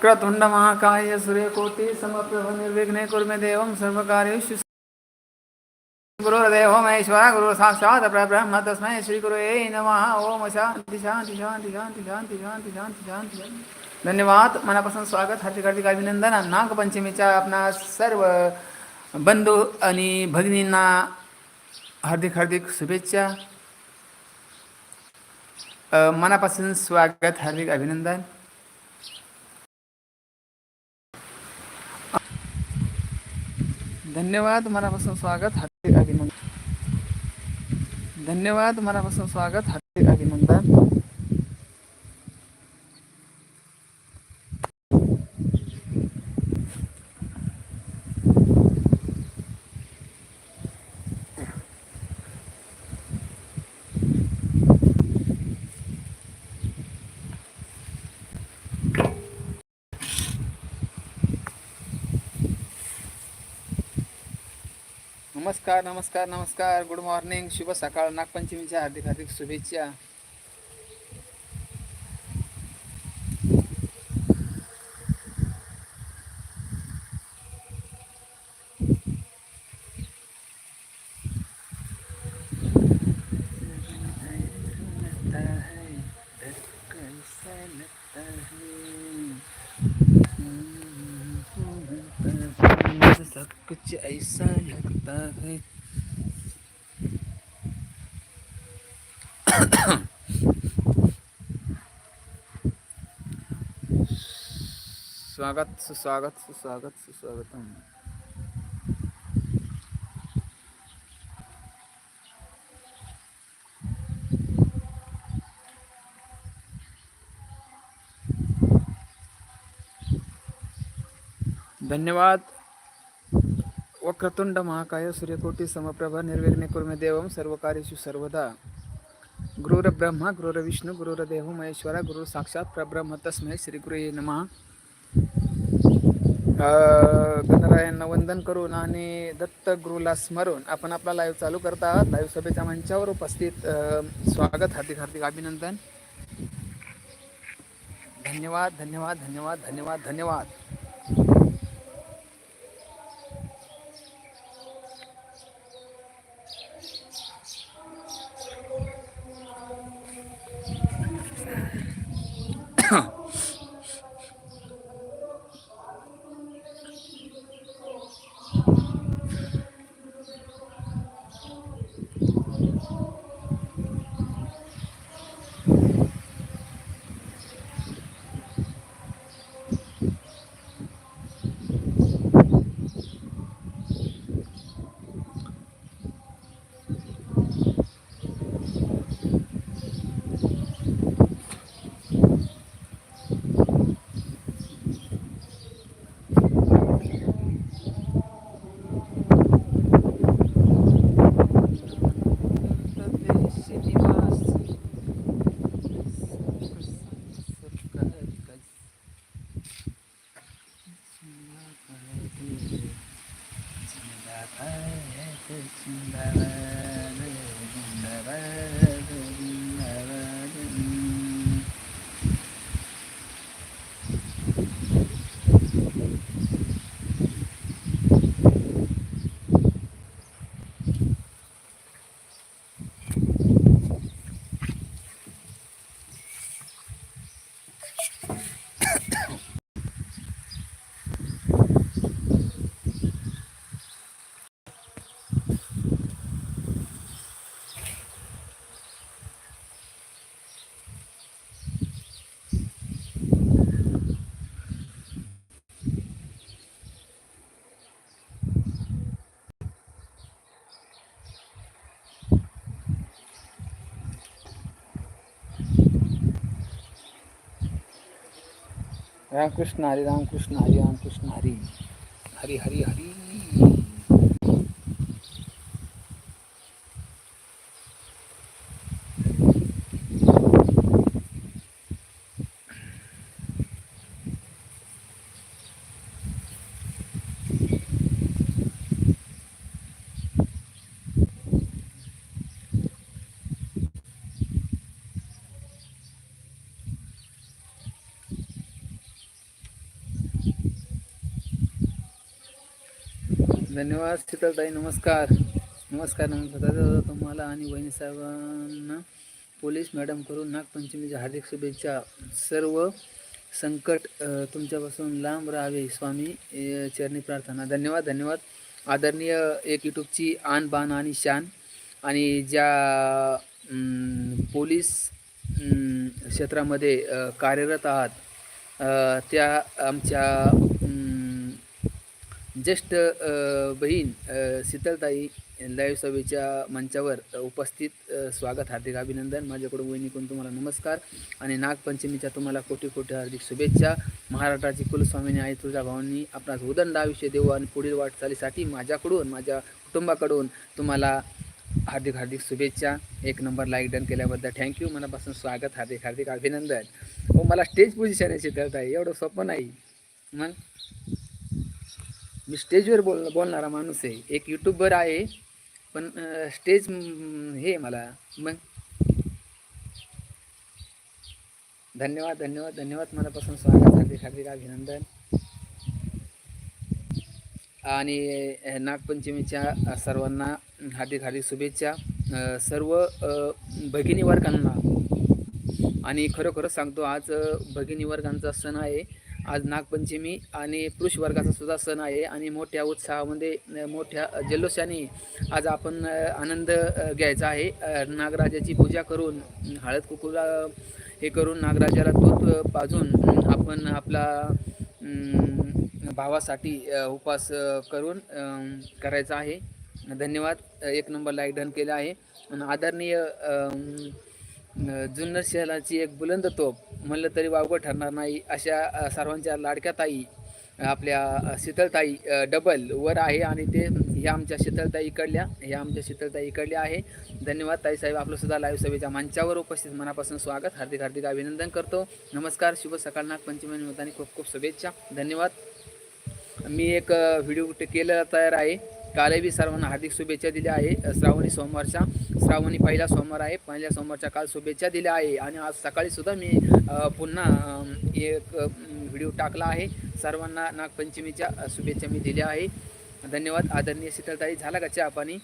वक्रतुंड महाकाय सूर्यकोटि समप्रभ निर्विघ्ने कुर्मे देवं सर्वकार्येषु गुरुर्देव महेश्वर गुरु साक्षात् परब्रह्म तस्मै श्री ए नमः। ओम शांति शांति शांति शांति शांति शांति शांति शांति धन्यवाद मनापासून स्वागत हार्दिक हार्दिक अभिनंदन। नागपंचमीच्या आपणा सर्व बंधू आणि भगिनींना हार्दिक हार्दिक शुभेच्छा। मनापासून स्वागत हार्दिक अभिनंदन। धन्यवाद मनापासून स्वागत हार्दिक अभिनंदन. धन्यवाद मनापासून स्वागत हार्दिक अभिनंदन. नमस्कार नमस्कार नमस्कार. गुड मॉर्निंग शुभ सकाळ. नागपंचमीच्या हार्दिक हार्दिक शुभेच्छा. सब कुछ ऐसा लगता है स्वागत सुस्वागत सुस्वागत सुस्वागतम। धन्यवाद। वक्रतुंड महाकाय सूर्यकोटी समप्रभ निर्विघ्ने कुर्मे देवं सर्वकार्येषु सर्वदा। गुरुरब्रह्मा गुरुरविष्णु गुरुरदेव महेश्वर गुरु साक्षात प्रब्रह्म तस्मै श्री गुरुये नमः गणरायांना वंदन करून आणि दत्त गुरुला स्मरून आपण आपला लाईव्ह चालू करत आहात. लाईव्ह सभेच्या मंचावर उपस्थित स्वागत हार्दिक हार्दिक अभिनंदन. धन्यवाद धन्यवाद धन्यवाद धन्यवाद धन्यवाद. रामकृष्ण हरी रामकृष्ण हरी रामकृष्ण हरी. हरी हरी हरी. धन्यवाद शीतलताई नमस्कार. नमस्कार नमस्कार. तुम्हाला आणि वहिनी साहेबांना पोलीस मॅडम करून नागपंचमीच्या हार्दिक शुभेच्छा. सर्व संकट तुमच्यापासून लांब राहावे स्वामी चरणी प्रार्थना. धन्यवाद धन्यवाद. आदरणीय एक यूट्यूबची आन बान आणि शान आणि ज्या पोलीस क्षेत्रामध्ये कार्यरत आहात त्या आमच्या ज्येष्ठ बहीण शीतलताई लाईव्ह सभेच्या मंचावर उपस्थित स्वागत हार्दिक अभिनंदन. माझ्याकडून वहिनीकडून तुम्हाला नमस्कार आणि नागपंचमीच्या तुम्हाला कोटी कोटी हार्दिक शुभेच्छा. महाराष्ट्राची कुलस्वामीनी आई तुळजाभावांनी आपणास उदंड आयुष्य देऊ आणि पुढील वाटचालीसाठी माझ्याकडून माझ्या कुटुंबाकडून तुम्हाला हार्दिक हार्दिक शुभेच्छा. एक नंबर लाईक डन केल्याबद्दल थँक्यू मनापासून स्वागत हार्दिक हार्दिक अभिनंदन. हो मला स्टेज पोझिशन आहे शीतलताई. एवढं सोपं नाही. मग? मी स्टेजवर बोल बोलणारा माणूस आहे. एक यूट्यूबर आहे पण स्टेज हे मला मग? धन्यवाद धन्यवाद धन्यवाद. मनापासून स्वागत हार्दिक हार्दिक अभिनंदन. आणि नागपंचमीच्या सर्वांना हार्दिक हार्दिक शुभेच्छा. सर्व भगिनीवर्गांना भगिनी वर्गांना आणि खरोखर सांगतो आज भगिनी वर्गांचा सण आहे. आज नागपंचमी आणि पुरुष वर्गाचा सुद्धा सण आहे आणि मोठ्या उत्साहामध्ये मोठ्या जल्लोषाने आज आपण आनंद घ्यायचा आहे. नागराजाची पूजा करून हळद कुकुला हे करून नागराजाला दूध पाजून आपण आपला भावासाठी उपास करून करायचा आहे. धन्यवाद. एक नंबर लाईक डन केला आहे. आदरणीय जुन्नर शहराची एक बुलंद तोप म्हणलं तरी वावगं ठरणार नाही. अशा सर्वांच्या लाडक्या ताई आपल्या शीतलताई डबल वर आहे आणि ते ह्या आमच्या शीतलताई इकडल्या ह्या आमच्या शीतलताई इकडल्या आहे. धन्यवाद ताईसाहेब आपलं सुद्धा लाईव्ह सभेच्या मंचावर उपस्थित मनापासून स्वागत. हार्दिक हार्दिक अभिनंदन करतो. नमस्कार शुभ सकाळ नागपंचमी निमित्ताने खूप खूप शुभेच्छा. धन्यवाद. मी एक व्हिडिओ केलेला तयार आहे. कालही सर्वांना हार्दिक शुभेच्छा दिल्या आहे. श्रावणी सोमवारच्या श्रावणी पहिला सोमवार आहे पहिल्या सोमवारच्या काल शुभेच्छा दिल्या आहे. आणि आज सकाळी सुद्धा मी पुन्हा एक व्हिडिओ टाकला आहे. सर्वांना नागपंचमीच्या शुभेच्छा मी दिल्या आहे. धन्यवाद. आदरणीय शीतलताई झाला का चहा पाणी?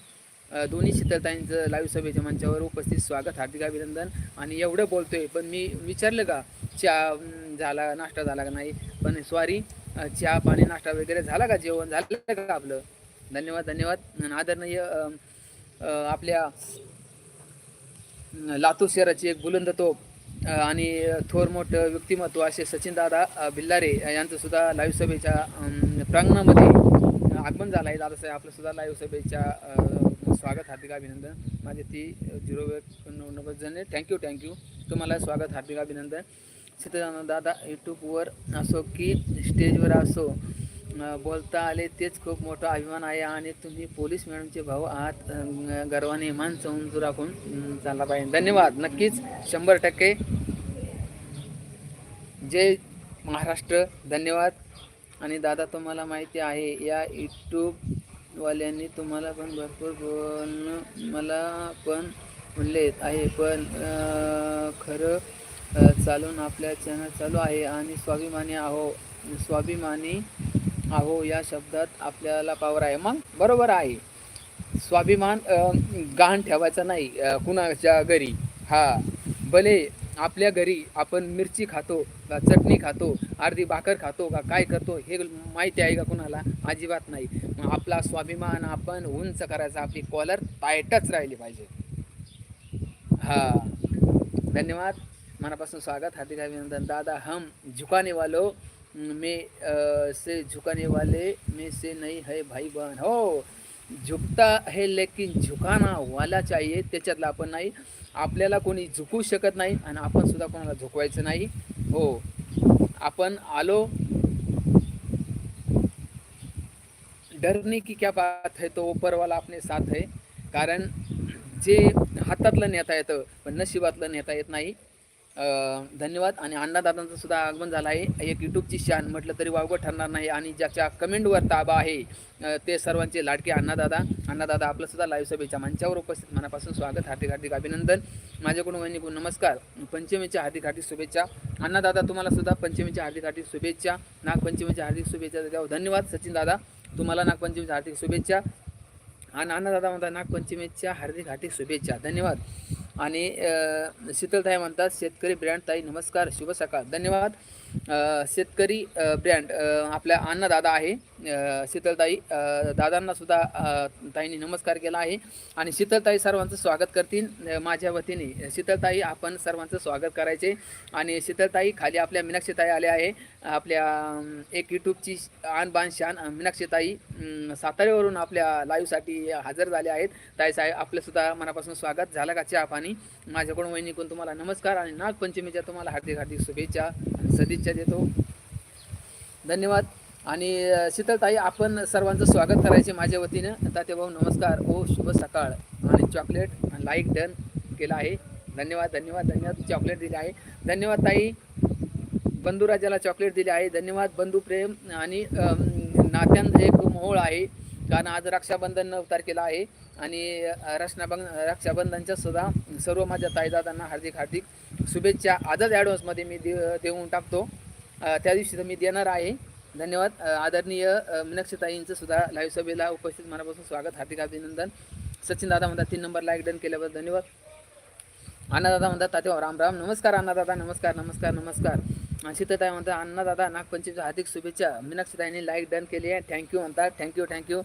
दोन्ही शीतलताईंचं लाईव्ह सभेच्या मंचावर उपस्थित स्वागत हार्दिक अभिनंदन. आणि एवढं बोलतोय पण मी विचारलं का चहा झाला नाश्ता झाला का नाही? पण सॉरी चहा पाणी नाश्ता वगैरे झाला का? जेवण झालं का आपलं? धन्यवाद धन्यवाद. आदरणीय आपल्या लातूर शहराची एक बुलंद तोप आणि थोर मोठं व्यक्तिमत्व असे सचिनदादा भिल्लारे यांचं सुद्धा लाईव्ह सभेच्या प्रांगणामध्ये आगमन झालं आहे. दादासाहेब आपलं सुद्धा लाईव्ह सभेच्या स्वागत हार्दिक अभिनंदन. माझे ती झिरो एक नव्वद जण थँक्यू थँक्यू तुम्हाला स्वागत हार्दिक अभिनंदन. सत्यदानंद दादा यूट्यूबवर असो की स्टेजवर असो बोलता आले तेच खूप मोठा अभिमान आहे आणि तुम्ही पोलीस मॅडमचे भाऊ आहात. गर्वाने मान उंचू राखून चालला पाहिजे. धन्यवाद. नक्कीच शंभर टक्के. जय महाराष्ट्र. धन्यवाद. आणि दादा तुम्हाला माहिती आहे या यूट्यूबवाल्यांनी तुम्हाला पण भरपूर बोलणं मला पण म्हणले आहे. पण खरं चालून आपल्या चॅनल चालू आहे आणि स्वाभिमानी आहो. स्वाभिमानी अहो या शब्दात आपल्याला पावर आहे. मग? बरोबर आहे. स्वाभिमान गहाण ठेवायचा नाही कुणाच्या घरी? हा. भले आपल्या घरी आपण मिरची खातो का चटणी खातो अर्धी भाकर खातो का काय करतो हे माहिती आहे का कुणाला? अजिबात नाही. मग आपला स्वाभिमान आपण उंच करायचा. आपली कॉलर टायटच राहिली पाहिजे. हा. धन्यवाद. मनापासून स्वागत. हार्दिक अभिनंदन. दादा हम झुकाने वालो में से झुकाने वाले में से नहीं है भाई बहन हो झुकता है लेकिन झुकाना वाला चाहिए त्याच्यातला आपण नाही. आपल्याला कोणी झुकू शकत नाही आणि आपण सुद्धा कोणाला झुकवायचं नाही. हो आपण आलो. डरने की क्या बात है तो ऊपर आपले साथ है. कारण जे हातातलं नेता येतं पण नशिबातलं नेता येत नाही. धन्यवाद. आणि अण्णादादांचं सुद्धा आगमन झालं आहे. एक यूट्यूबची शान म्हटलं तरी वावगं ठरणार नाही. आणि ज्याच्या कमेंटवर ताबा आहे ते सर्वांचे लाडके अण्णादादा. अण्णादादा आपलं सुद्धा लाईव्ह सभेच्या मंचावर उपस्थित. मनापासून स्वागत. हार्दिक हार्दिक अभिनंदन. माझ्याकडून वैनिकडून नमस्कार. पंचमीच्या हार्दिक हार्दिक शुभेच्छा. अण्णादादा तुम्हाला सुद्धा पंचमीच्या हार्दिक हार्दिक शुभेच्छा. नागपंचमीच्या हार्दिक शुभेच्छा द्यावं धन्यवाद सचिन दादा तुम्हाला नागपंचमीच्या हार्दिक शुभेच्छा. आणि अण्णादादा म्हणतात नागपंचमीच्या हार्दिक हार्दिक शुभेच्छा. धन्यवाद. आणि शीतलताई म्हणतात शेतकरी ब्रँड ताई नमस्कार शुभ सकाळ. धन्यवाद. शेतकरी ब्रँड आपल्या अण्णादादा आहे. शीतलताई दादांनासुद्धा दादांना सुद्धा ताईंनी नमस्कार केला आहे. आणि शीतलताई सर्वांचं स्वागत करतील माझ्या वतीने. शीतलताई आपण सर्वांचं स्वागत करायचे. आणि शीतलताई खाली आपल्या मीनाक्षीताई आल्या आहे. आपल्या एक यूट्यूबची आणबाण शान मीनाक्षीताई साताऱ्यावरून आपल्या लाईव्हसाठी हजर झाले आहेत. ताई साहेब आपलं मनापासून स्वागत. झालं का चहा पाणी? माझ्याकडून वहिनीकडून तुम्हाला नमस्कार आणि नागपंचमीच्या तुम्हाला हार्दिक हार्दिक शुभेच्छा आणि सदिच्छा देतो. धन्यवाद. आणि शीतलताई आपण सर्वांचं स्वागत करायचे माझ्या वतीनं. तातेभाऊ नमस्कार. ओ शुभ सकाळ. आणि चॉकलेट लाईक डन केलं आहे. धन्यवाद धन्यवाद धन्यवाद. चॉकलेट दिले आहे. धन्यवाद ताई. बंधुराजाला चॉकलेट दिले आहे. धन्यवाद बंधू प्रेम. आणि नात्यां एक मोहोळ आहे. कारण आज रक्षाबंधन नऊ तारखेला आहे. आणि अ, रक्षाबं रक्षाबंधनच्या सुद्धा सर्व माझ्या ताईदादांना हार्दिक हार्दिक शुभेच्छा. आजच ॲडव्हान्समध्ये मी दे देऊन टाकतो. त्या दिवशी तर मी देणार आहे. धन्यवाद. आदरणीय अ, मीनाक्षीताईंचं सुद्धा लाईव्ह सभेला उपस्थित मनापासून स्वागत हार्दिक अभिनंदन. सचिन दादा म्हणतात तीन नंबर लाईक डन केल्याबद्दल धन्यवाद. अण्णादादा म्हणतात तातेभाऊ राम राम. नमस्कार अण्णादादा नमस्कार नमस्कार नमस्कार. शीतताई म्हणतात अण्णादादा नागपंचमीच्या हार्दिक शुभेच्छा. मीनाक्षीताईंनी लाईक डन केली आहे. थँक्यू म्हणतात थँक्यू थँक्यू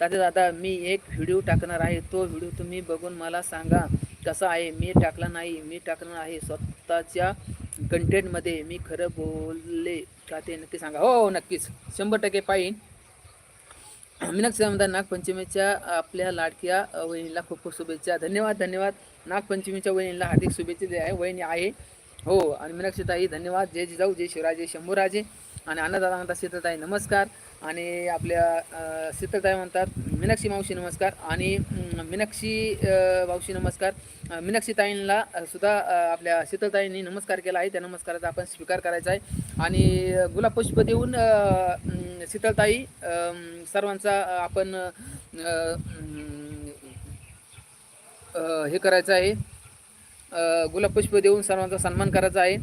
ताते दादा मी एक व्हिडिओ टाकणार आहे. तो व्हिडिओ तुम्ही बघून मला सांगा कसा आहे? मी टाकला नाही मी टाकणार आहे. स्वतःच्या कंटेंटमध्ये मी खरं बोलले का ते नक्की सांगा. हो हो नक्कीच. शंभर टक्के पाहिन. मीनाक्षी म्हणतात नागपंचमीच्या आपल्या लाडक्या वहिनीला खूप खूप शुभेच्छा. धन्यवाद धन्यवाद. नागपंचमीच्या वहिनीला हार्दिक शुभेच्छा आहे. वहिनी आहे. हो आणि मीनाक्षीताई धन्यवाद. जय जिजाऊ जय शिवराजे शंभूराजे. आणि अन्नदादा म्हणतात शीतलताई नमस्कार. आणि आपल्या सीताताई शीतलताई म्हणतात मीनाक्षी मावशी नमस्कार. आणि मीनाक्षी मावशी नमस्कार. मीनाक्षीताईंना सुद्धा आपल्या शीतलताईंनी नमस्कार केला आहे. त्या नमस्काराचा आपण स्वीकार करायचा आहे. आणि गुलाबपुष्प गुलाब पुष्प देऊन शीतलताई सर्वांचा आपण हे करायचं आहे. गुलाबपुष्प देऊन सर्वांचा सन्मान करायचा आहे.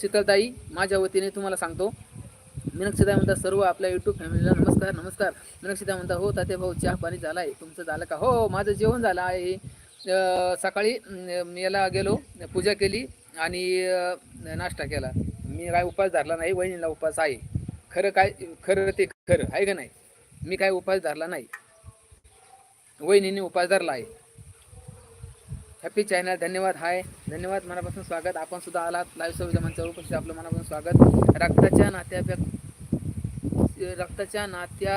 शीतलताई माझ्या वतीने तुम्हाला सांगतो. मीनाक्षीताई म्हणता सर्व आपल्या यूट्यूब फॅमिलीला नमस्कार नमस्कार. मीनाक्षीताई म्हणता हो ताते भाऊ चहा पाणी झाला आहे तुमचं झालं का? हो, हो माझं जेवण झालं आहे. सकाळी याला गेलो पूजा केली आणि नाश्ता केला. मी काय उपास धरला नाही वहिनीला उपास आहे. खरं काय खरं ते खरं आहे का नाही? मी काय उपास धरला नाही. वहिनीने उपास धरला आहे. हॅपी चॅनल धन्यवाद हाय धन्यवाद मनापासून स्वागत. आपण सुद्धा आलात लाईव्ह सव्वीच्या मंचावर उपस्थित आपलं मनापासून स्वागत. रक्ताच्या नात्या रक्ताच्या नात्या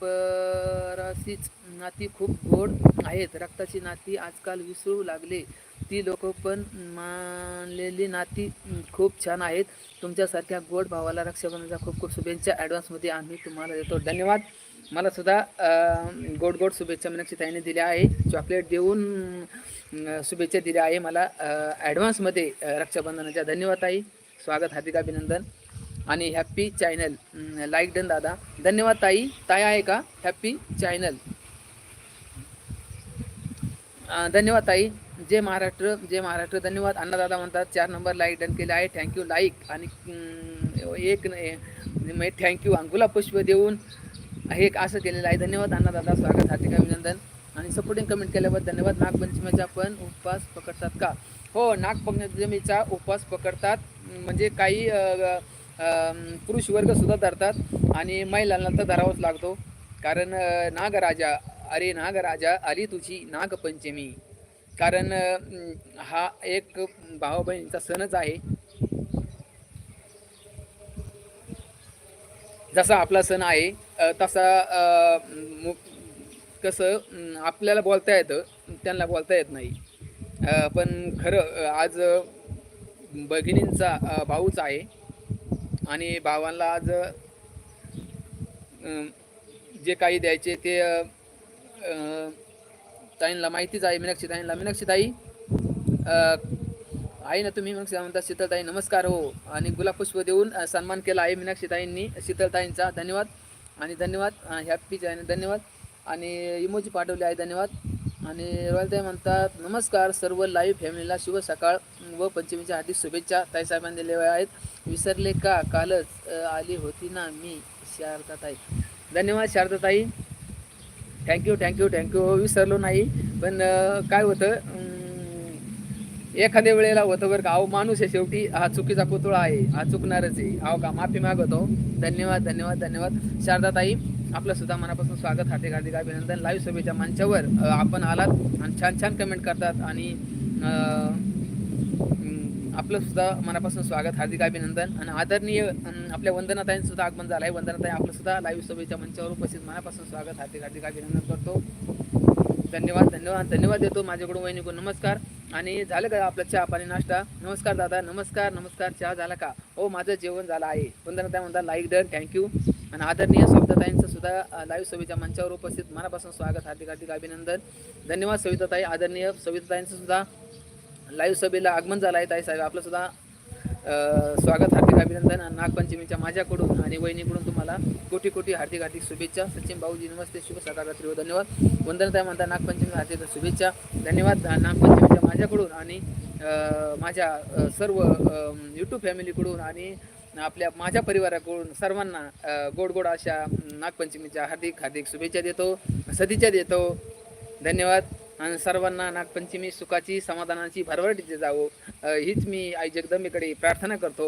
परसीच नाती खूप गोड आहेत. रक्ताची नाती आजकाल विसरू लागले. ती लोक पण मानलेली नाती खूप छान आहेत. तुमच्यासारख्या गोड भावाला रक्षाबंधनाच्या खूप खूप शुभेच्छा ॲडव्हान्समध्ये आम्ही तुम्हाला देतो. धन्यवाद. मला सुद्धा गोड गोड शुभेच्छा मीनाक्षी ताईने दिल्या आहे. चॉकलेट देऊन शुभेच्छा दिल्या आहे मला. ॲडव्हान्समध्ये रक्षाबंधनाच्या धन्यवाद ताई. स्वागत हार्दिक अभिनंदन. आणि हॅप्पी चॅनल लाईक डन दादा. धन्यवाद ताई. ताई आहे का? Happy channel. धन्यवाद ताई. जय महाराष्ट्र जय महाराष्ट्र. धन्यवाद. अण्णादादा म्हणतात चार नंबर लाईक डन केले आहे. थँक्यू. लाईक आणि एक थँक्यू. अंगुला पुष्प देऊन हे एक असं केलेलं आहे. धन्यवाद अण्णादादा स्वागत हार्दिक अभिनंदन. आणि सपोर्टिंग कमेंट केल्याबद्दल धन्यवाद. नागपंचमीचा पण उपवास पकडतात का? हो नागपंचमीचा उपवास पकडतात. म्हणजे काही पुरुष वर्ग सुद्धा धरतात आणि महिलांना तर धरावाच लागतो. कारण नागराजा अरे नागराजा आली तुझी नागपंचमी. कारण हा एक भाऊ बहिणीचा सणच आहे. जसा आपला सण आहे तसा कसं आपल्याला बोलता येतं त्यांना बोलता येत नाही. पण खरं आज भगिनींचा भाऊच आहे. आणि भावांना आज जे काही द्यायचे ते ताईंना माहितीच आहे मीनाक्षी ताईंना. मीनाक्षी ताई आहे ना तुम्ही? मग म्हणता शीतलताई नमस्कार हो. आणि गुलाबपुष्प देऊन सन्मान केला आहे मीनाक्षीताईंनी शीतलताईंचा. धन्यवाद. आणि धन्यवाद हॅपी आहे धन्यवाद. आणि इमोजी पाठवले आहे धन्यवाद. आणि रॉयलताई म्हणतात नमस्कार सर्व लाईव्ह फॅमिलीला शुभ सकाळ व पंचमीच्या हार्दिक शुभेच्छा. ताईसाहेबांनी दिलेल्या आहेत विसरले का? कालच आली होती ना मी शारदाताई. धन्यवाद शारदाताई. थँक्यू थँक्यू थँक्यू विसरलो नाही पण काय होतं एखाद्या वेळेला होतं बरं का अहो माणूस आहे शेवटी हा चुकीचा पुतळा आहे हा चुकणारच आहे. अहो का माफी मागवतो धन्यवाद धन्यवाद धन्यवाद. शारदाताई आपलं सुद्धा मनापासून स्वागत हार्दिक हार्दिक अभिनंदन. लाईव्ह सभेच्या मंचावर आपण आलात आणि छान छान कमेंट करतात आणि आपलं सुद्धा मनापासून स्वागत हार्दिक अभिनंदन. आणि आदरणीय आपल्या वंदनाताईंचं सुद्धा आगमन झालं आहे वंदनाताई आपलं सुद्धा लाईव्ह सभेच्या मंचावर उपस्थित. मनापासून स्वागत हार्दिक हार्दिक अभिनंदन करतो. धन्यवाद धन्यवाद धन्यवाद देतो माझ्याकडून वहिनीकडून. नमस्कार. आणि झालं का आपलं चहा पाणी नाश्ता? नमस्कार दादा नमस्कार नमस्कार. चहा झाला का? हो माझं जेवण झालं आहे. पंधरा म्हणतात लाईक डन थँक्यू आणि आदरणीय सविताताईंचं सुद्धा लाईव्ह सभेच्या मंचावर उपस्थित. मनापासून स्वागत हार्दिक हार्दिक अभिनंदन. धन्यवाद सविताताई. आदरणीय सविताताईंचं सुद्धा लाईव्ह सभेला आगमन झालं आहे ताई साहेब. आपलं सुद्धा स्वागत हार्दिक अभिनंदन आणि नागपंचमीच्या माझ्याकडून आणि वहिनीकडून तुम्हाला कोटी कोटी हार्दिक हार्दिक शुभेच्छा. सचिन भाऊजी नमस्ते शुभ सकाळ हो धन्यवाद. वंदनताई म्हणता नागपंचमी हार्दिक शुभेच्छा. धन्यवाद नागपंचमीच्या माझ्याकडून आणि माझ्या सर्व यूट्यूब फॅमिलीकडून आणि आपल्या माझ्या परिवाराकडून सर्वांना गोड गोड अशा नागपंचमीच्या हार्दिक हार्दिक शुभेच्छा देतो सदिच्छा देतो. धन्यवाद. आणि सर्वांना नागपंचमी सुखाची समाधानाची भरभराटीचे जावो. हीच मी आई जगदंबेकडे प्रार्थना करतो.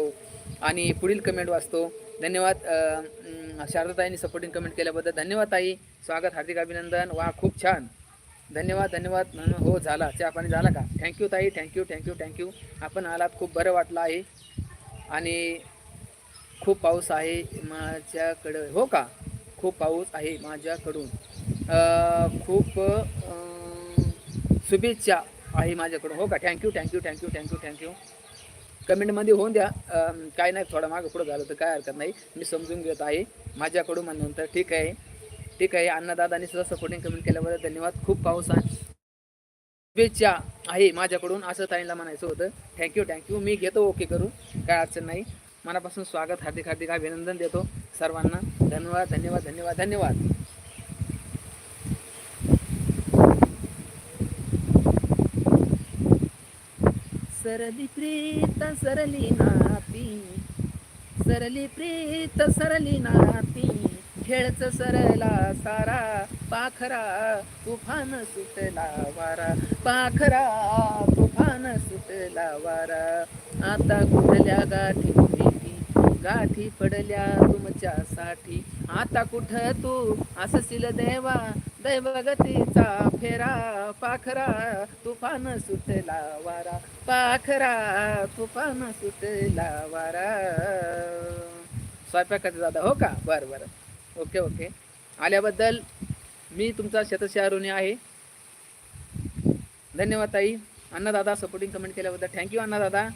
आणि पुढील कमेंट वाचतो. धन्यवाद. शारदाताईंनी सपोर्टिंग कमेंट केल्याबद्दल धन्यवाद ताई. स्वागत हार्दिक अभिनंदन. वा खूप छान. धन्यवाद धन्यवाद. म्हणून हो झाला. चहा पाणी झाला का? थँक्यू ताई. थँक्यू थँक्यू थँक्यू आपण आलात. खूप बरं वाटलं आहे. आणि खूप पाऊस आहे माझ्याकडं. हो का? खूप पाऊस आहे माझ्याकडून. खूप शुभेच्छा आहे माझ्याकडून. हो का? Thank you thank you thank you thank you thank you कमेंटमध्ये होऊन द्या. काय नाही थोडं मागं पुढं झालं तर काय हरकत नाही. मी समजून घेत आहे. माझ्याकडून म्हणल्यानंतर ठीक आहे. ठीक आहे. अन्नदादानी सुद्धा सपोर्टिंग कमेंट केल्याबद्दल धन्यवाद. खूप पाऊस आहे. शुभेच्छा आहे माझ्याकडून असं ताईला म्हणायचं होतं. थँक्यू थँक्यू मी घेतो ओके करू. काय अडचण नाही. मनापासून स्वागत हार्दिक हार्दिक अभिनंदन देतो सर्वांना. धन्यवाद धन्यवाद धन्यवाद धन्यवाद. सरली प्रीत सरली नाती. सरली प्रीत सरली नाती. खेळच सरला सारा. पाखरा तुफान सुटला वारा. पाखरा तुफान सुटला वारा. आता कुठल्या गाठी उभी गाठी पडल्या तुमच्यासाठी. आता कुठं तू? असशील देवा. दैवगतीचा फेरा पाखरा तुफान सुटला वारा. पाखरा तुफान सुटला वारा. स्वयंपाकाचा दादा हो का? बरं बरं. Okay okay. आल्याबद्दल मी तुमचा शतशहारुणी आहे. धन्यवाद ताई. अण्णादादा सपोर्टिंग कमेंट केल्याबद्दल थँक्यू अण्णादादा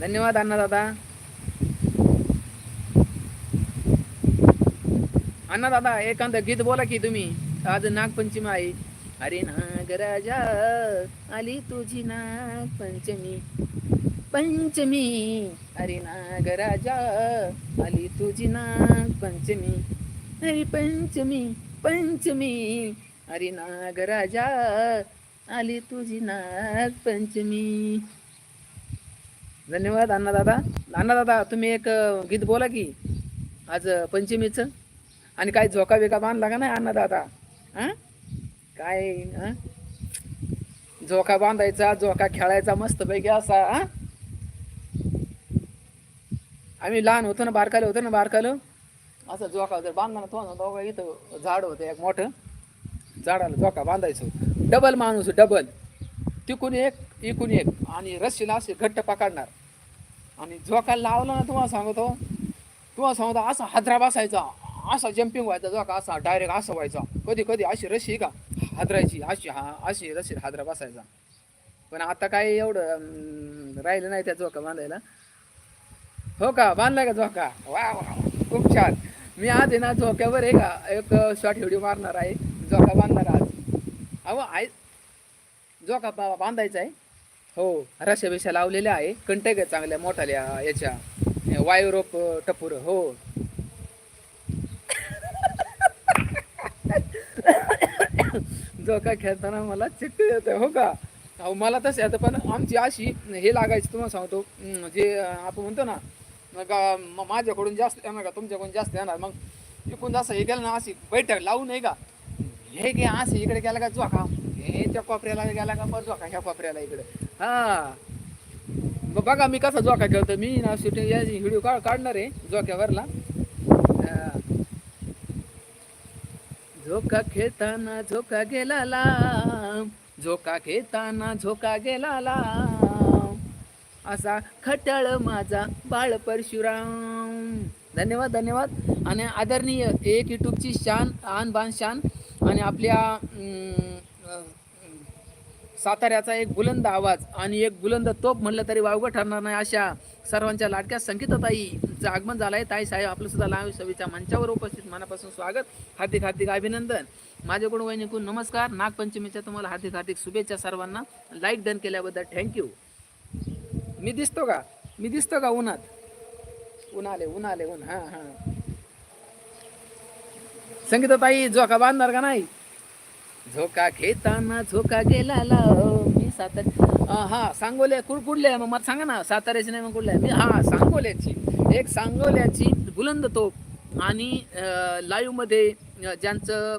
धन्यवाद अण्णादादा अण्णादादा एखादं गीत बोला की तुम्ही. आज नागपंचमी आहे. अरे नागराजा आली तुझी नागपंचमी. पंचमी. अरे नागराजा आली तुझी नागपंचमी. अरे पंचमी पंचमी. अरे नागराजा आली तुझी नागपंचमी. धन्यवाद अण्णा दादा. अण्णा दादा तुम्ही एक गीत बोला की. आज पंचमीचं. आणि काय झोका बिका बांधला का नाही अण्णादादा हां? काय हां? झोका बांधायचा झोका खेळायचा मस्तपैकी असा हां? आम्ही लहान होतो ना बारकालं होतो ना बारकालं असं झोका जर बांधला ना तो दोघं इथं झाड होतं एक मोठं. झाडाला झोका बांधायचं. डबल माणूस डबल. तिकून एक इकून एक. आणि रस्सीला असे घट्ट पकडणार. आणि झोका लावला ना तुम्हाला सांगतो. तुम्हाला सांगतो असा हादरा बसायचा. असा जम्पिंग व्हायचा झोका असा डायरेक्ट असा व्हायचा. कधी कधी अशी रस्सी का हादरायची अशी हा अशी रस्सी हादरा बसायचा. पण आता काय एवढं राहिलं नाही त्या झोका बांधायला. हो का? बांधला का झोका वा वा खूप छान. मी आज आहे ना झोक्यावर आहे का एक शॉर्ट व्हिडिओ मारणार आहे. झोका बांधणार आज. अहो आहे झोका बा बांधायचा आहे. हो रशा बिशा लावलेल्या आहे. कंटेक आहे चांगल्या मोठाल्या याच्या. वायुरोप टपूर. हो. झोका खेळताना मला चिट्टी येते हो का? अहो मला तसं येतं पण आमची अशी हे लागायची तुम्हाला सांगतो जे आपण म्हणतो ना मग माझ्याकडून जास्त येणार का तुमच्याकडून जास्त येणार? मग इकून जसं हे गेलं ना अशी बैठक लावू नाही का? हे घे असे इकडे गेला का जोखा हे त्या कोपऱ्याला गेला का बरं जोखा ह्या कोपऱ्याला इकडे. हा. मग बघा मी कसा जोखा खेळतो मी ना शूटिंग याची व्हिडिओ काढ काढणार आहे जोक्यावरला हा. झोका खेळताना झोका गेला लांब झोका खेळताना झोका गेला लांब असा खट्याळ माझा बाळ परशुराम. धन्यवाद धन्यवाद. आणि आदरणीय एक युट्यूबची शान आन बान शान आणि आपल्या साताऱ्याचा एक बुलंद आवाज आणि एक बुलंद तोप म्हणलं तरी वावगं ठरणार नाही अशा सर्वांच्या लाडक्या संगीतताईचं आगमन झालं आहे ताई साहेब आपलं सुद्धा लावी सभेच्या मंचावर उपस्थित. मनापासून स्वागत. हार्दिक हार्दिक अभिनंदन. माझ्याकडून वैनिकून नमस्कार. नागपंचमीच्या तुम्हाला हार्दिक हार्दिक शुभेच्छा सर्वांना. लाईक डन केल्याबद्दल थँक्यू मी दिसतो का? मी दिसतो का उन्हात? ऊन आले ऊन आले ऊन हां हां. संगीताताई झोका बांधणार का नाही? झोका घेताना झोका गेला मी सातारा हा सांगोल्या कुडकुडले मग मला सांगा ना साताऱ्याची नाही मग कुठले मी हा सांगोल्याची एक सांगोल्याची बुलंद तोप आणि लाईव्हमध्ये ज्यांचं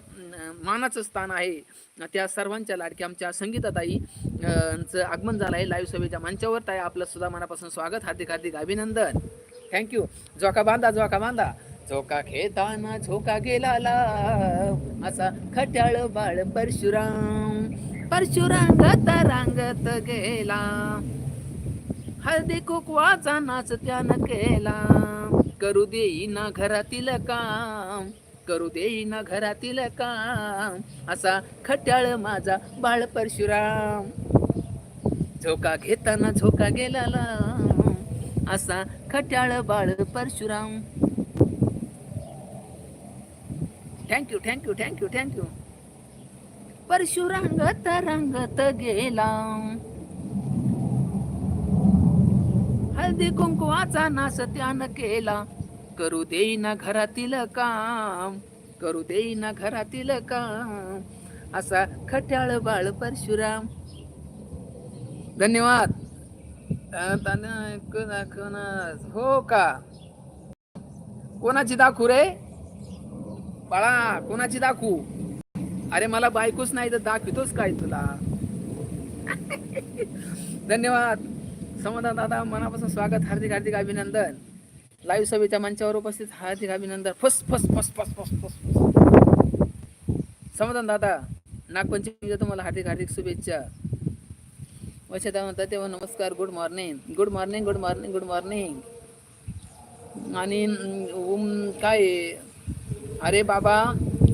मानाचं स्थान आहे त्या सर्वांच्या लाडक्या आमच्या संगीताताई चं आगमन झालं आहे लाईव्ह सभेच्या मंचावर. ताई आपलं सुद्धा मनापासून स्वागत हार्दिक हार्दिक अभिनंदन. थँक्यू झोका बांधा झोका बांधा. झोका खेताना झोका गेला असा खट्याळ बाळ परशुराम. परशुरांगत रांगत गेला. हळदी कुकवाचा नाच त्यानं केला. करू देईना घरातील काम करू देईना घरातील काम. असा खट्याळ माझा बाळ परशुराम. झोका घेताना झोका गेला असा खट्याळ बाळ Parshuram. Thank you thank you thank you thank you परशुरांगत रंगत गेला. हळदी कुंकवाचा नास त्यानं केला. करू देईना घरातील काम करू देईना घरातील काम असा खट्याळ बाळ परशुराम. धन्यवाद. क- हो का? कोणाची दाखवू रे? बाळा कोणाची दाखवू? अरे मला बायकोच नाही तर दाखवितोच काय तुला? धन्यवाद. समाधान दादा मनापासून स्वागत हार्दिक हार्दिक अभिनंदन. लाईव्ह सभेच्या मंचावर उपस्थित हार्दिक अभिनंदन. फस फस फस फस फस फस फस. समाधान दादा नागपंचमीच्या तुम्हाला हार्दिक हार्दिक शुभेच्छा. वशदा म्हणतात तेव्हा नमस्कार good morning good morning good morning good morning आणि ओम काय आहे? अरे बाबा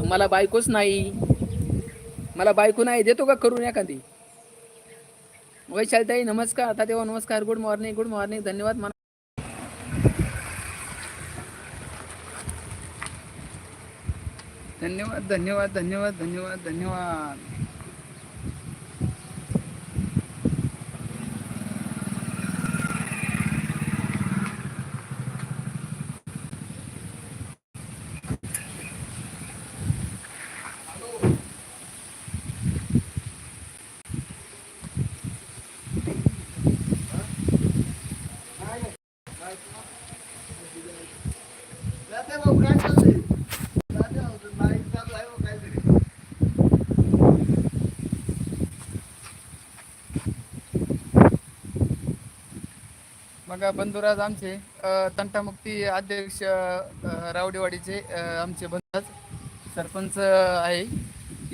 मला बायकोच नाही. मला बायको नाही देतो का करून एखादी? वैशालताई नमस्कार. आता तेव्हा नमस्कार. गुड मॉर्निंग गुड मॉर्निंग धन्यवाद. मला धन्यवाद धन्यवाद धन्यवाद धन्यवाद धन्यवाद. का बंधुराज आमचे तंटामुक्ती अध्यक्ष रावडेवाडीचे आमचे बंधुराज. सरपंच आहे.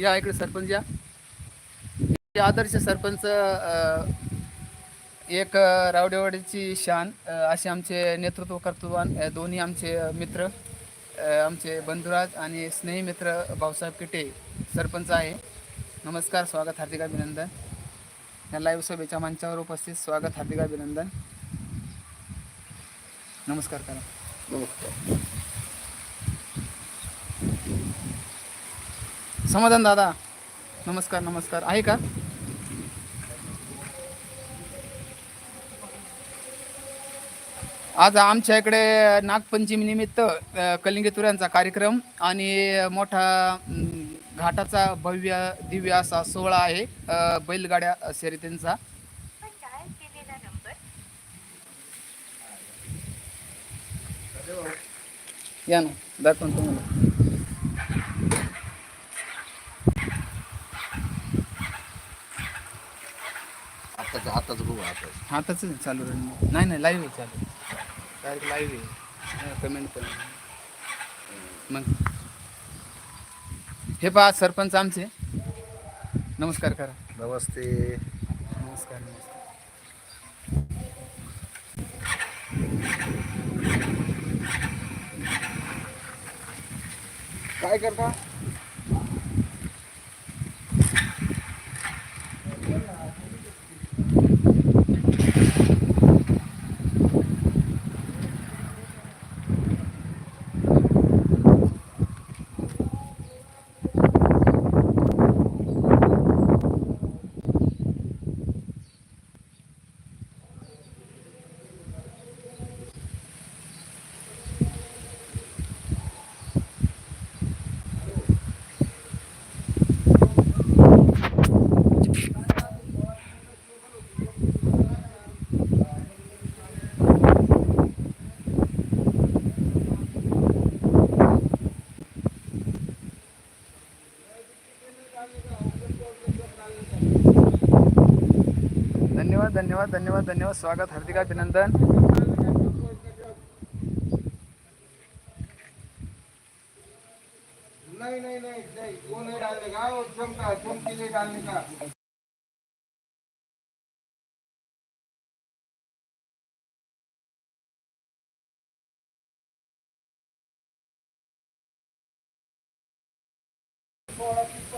या इकडे सरपंच या. आदर्श सरपंच एक रावडेवाडीची शान असे आमचे नेतृत्व कर्तृत्वान दोन्ही आमचे मित्र आमचे बंधुराज आणि स्नेही मित्र भाऊसाहेब किटे सरपंच आहे. नमस्कार स्वागत हार्दिक अभिनंदन. या लाईव्ह सभेच्या मंचावर उपस्थित स्वागत हार्दिक अभिनंदन. नमस्कार करा समाधान दादा नमस्कार नमस्कार. आहे का? आज आमच्या इकडे नागपंचमी निमित्त तुऱ्यांचा कार्यक्रम आणि मोठा घाटाचा भव्य दिव्य असा सोहळा आहे बैलगाड्या शर्यतींचा. या ना दाखवून तुम्हाला. आताच आता हाताच चालू राहील. नाही नाही लाईव्ह आहे चालू. डायरेक्ट लाईव्ह आहे. पेमेंट पण मग. हे पहा सरपंच आमचे. नमस्कार करा. नमस्ते. नमस्कार नमस्कार. काय करता धन्यवाद धन्यवाद धन्यवाद। स्वागत हार्दिक अभिनंदन। नहीं नहीं नहीं नहीं वो नहीं डालने का वो चमका चमकीले डालने का।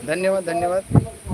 धन्यवाद धन्यवाद।